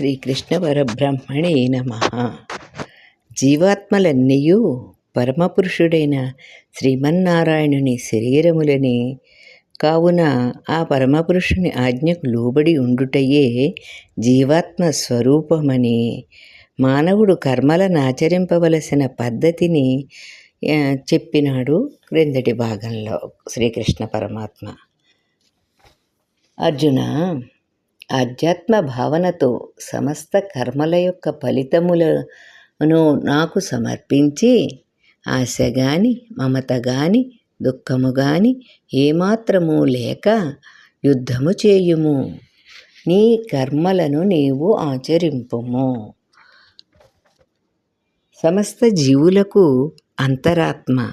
శ్రీకృష్ణ పరబ్రహ్మణే నమ. జీవాత్మలన్నీయు పరమపురుషుడైన శ్రీమన్నారాయణుని శరీరములని. కావున ఆ పరమపురుషుని ఆజ్ఞకు లోబడి ఉండుటయే జీవాత్మ స్వరూపమని. మానవుడు కర్మలను ఆచరింపవలసిన పద్ధతిని చెప్పినాడు క్రిందటి భాగంలో శ్రీకృష్ణ పరమాత్మ. అర్జున ఆధ్యాత్మ భావనతో సమస్త కర్మల యొక్క ఫలితములను నాకు సమర్పించి ఆశ గాని మమత గాని దుఃఖము గాని ఏమాత్రము లేక యుద్ధము చేయుము. నీ కర్మలను నీవు ఆచరింపుము. సమస్త జీవులకు అంతరాత్మ.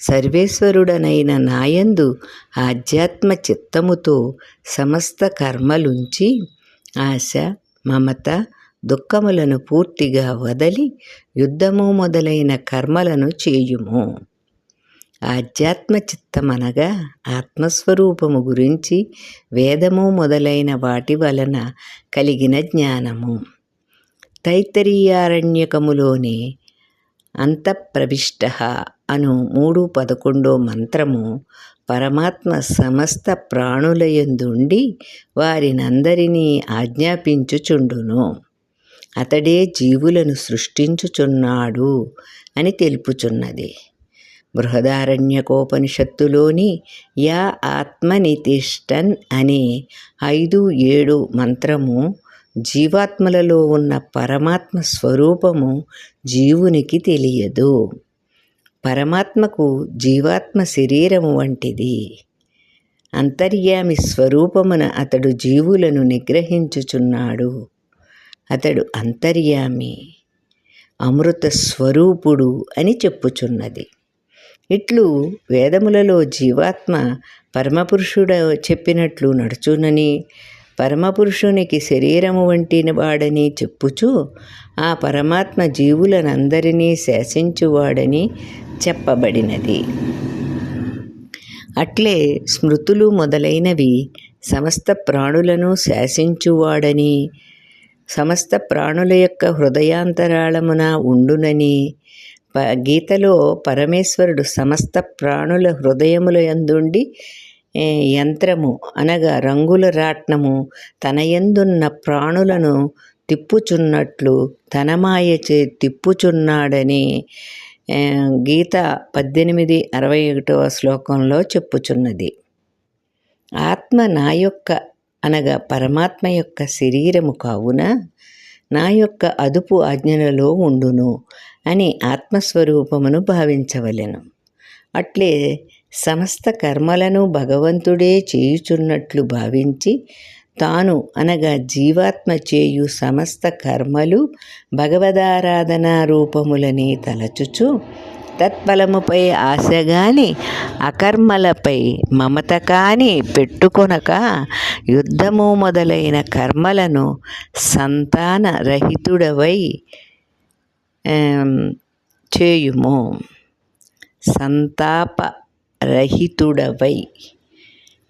సర్వేశ్వరుడనైన నాయందు ఆధ్యాత్మ చిత్తముతో సమస్త కర్మలుంచి ఆశ మమత దుఃఖములను పూర్తిగా వదలి యుద్ధము మొదలైన కర్మలను చేయుము. ఆధ్యాత్మ చిత్తమనగా ఆత్మస్వరూపము గురించి వేదము మొదలైన వాటి వలన కలిగిన జ్ఞానము. తైత్తరీయారణ్యకములోని అంతఃప్రవిష్ట. అను మూడు పదకొండో మంత్రము పరమాత్మ సమస్త ప్రాణులయందుండి వారినందరినీ ఆజ్ఞాపించుచుండును. అతడే జీవులను సృష్టించుచున్నాడు అని తెలుపుచున్నది. బృహదారణ్యకోపనిషత్తులోని యా ఆత్మనితిష్టన్ అనే ఐదు ఏడు మంత్రము జీవాత్మలలో ఉన్న పరమాత్మ స్వరూపము జీవునికి తెలియదు. పరమాత్మకు జీవాత్మ శరీరము వంటిది. అంతర్యామి స్వరూపమున అతడు జీవులను నిగ్రహించుచున్నాడు. అతడు అంతర్యామి అమృత స్వరూపుడు అని చెప్పుచున్నది. ఇట్లు వేదములలో జీవాత్మ పరమపురుషుడు చెప్పినట్లు నడుచునని పరమపురుషునికి శరీరము వంటి వాడని చెప్పుచు ఆ పరమాత్మ జీవులనందరినీ శాసించువాడని చెప్పబడినది. అట్లే స్మృతులు మొదలైనవి సమస్త ప్రాణులను శాసించువాడని సమస్త ప్రాణుల యొక్క హృదయాంతరాళమున ఉండునని ప గీతలో పరమేశ్వరుడు సమస్త ప్రాణుల హృదయముల యందుండి యంత్రము అనగా రంగుల రాట్నము తనయందున్న ప్రాణులను తిప్పుచున్నట్లు తన మాయచే తిప్పుచున్నాడని గీత పద్దెనిమిది అరవై ఒకటవ శ్లోకంలో చెప్పుచున్నది. ఆత్మ నా యొక్క అనగా పరమాత్మ యొక్క శరీరము కావున నా యొక్క అదుపు ఆజ్ఞలలో ఉండును అని ఆత్మస్వరూపమును భావించవలెను. అట్లే సమస్త కర్మలను భగవంతుడే చేయుచున్నట్లు భావించి తాను అనగా జీవాత్మ చేయు సమస్త కర్మలు భగవదారాధనా రూపములని తలచుచు తత్ఫలముపై ఆశ గాని అకర్మలపై మమత కాని పెట్టుకొనక యుద్ధము మొదలైన కర్మలను సంతాన రహితుడవై చేయుము. సంతాప రహితుడవై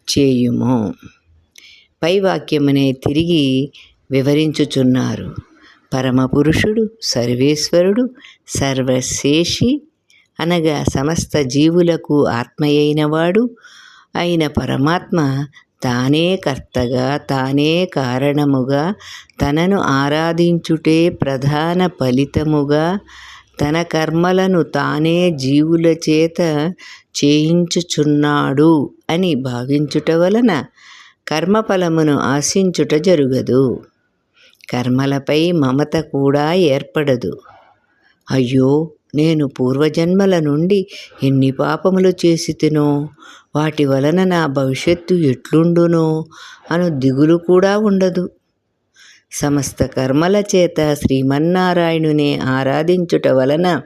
చేయుము. పై వాక్యమునే తిరిగి వివరించుచున్నారు. పరమపురుషుడు సర్వేశ్వరుడు సర్వశేషి అనగా సమస్త జీవులకు ఆత్మయైనవాడు అయిన పరమాత్మ తానే కర్తగా తానే కారణముగా తనను ఆరాధించుటే ప్రధాన ఫలితముగా తన కర్మలను తానే జీవుల చేత చేయించుచున్నాడు అని భావించుట వలన కర్మఫలమును ఆశించుట జరుగదు. కర్మలపై మమత కూడా ఏర్పడదు. అయ్యో నేను పూర్వజన్మల నుండి ఎన్ని పాపములు చేసి తినో వాటి వలన నా భవిష్యత్తు ఎట్లుండునో అను దిగులు కూడా ఉండదు. సమస్త కర్మల చేత శ్రీమన్నారాయణునే ఆరాధించుట వలన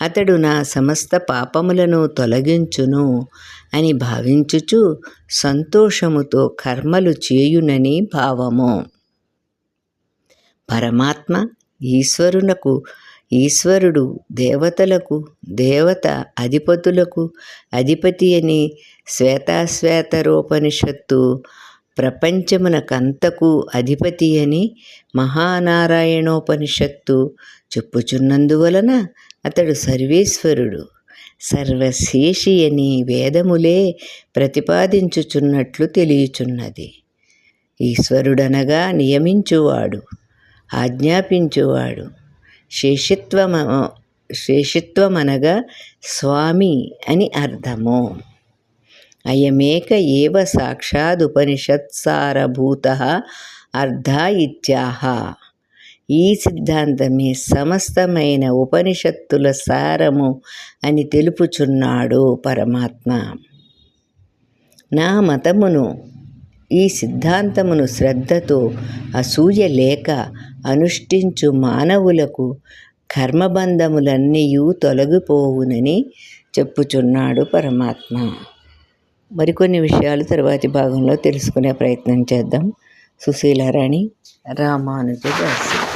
అతడు నా సమస్త పాపములను తొలగించును అని భావించుచు సంతోషముతో కర్మలు చేయునని భావము. పరమాత్మ ఈశ్వరునకు ఈశ్వరుడు దేవతలకు దేవత అధిపతులకు అధిపతి అని శ్వేతాశ్వేతరోపనిషత్తు ప్రపంచమునకంతకు అధిపతి అని మహానారాయణోపనిషత్తు చెప్పుచున్నందువలన అతడు సర్వేశ్వరుడు. సర్వశేషి అని వేదములే ప్రతిపాదించుచున్నట్లు తెలియచున్నది. ఈశ్వరుడనగా నియమించువాడు ఆజ్ఞాపించువాడు. శేషిత్వమ శేషిత్వమనగా స్వామి అని అర్థము. అయమేక ఏవ సాక్షాదుపనిషత్సారభూత అర్థ ఇత్యాహ ఈ సిద్ధాంతమే సమస్తమైన ఉపనిషత్తుల సారము అని తెలుపుచున్నాడు పరమాత్మ. నా మతమును ఈ సిద్ధాంతమును శ్రద్ధతో అసూయ లేక అనుష్ఠించు మానవులకు కర్మబంధములన్నీయూ తొలగిపోవునని చెప్పుచున్నాడు పరమాత్మ. మరికొన్ని విషయాలు తర్వాతి భాగంలో తెలుసుకునే ప్రయత్నం చేద్దాం. సుశీలారాణి రామానుజదాసి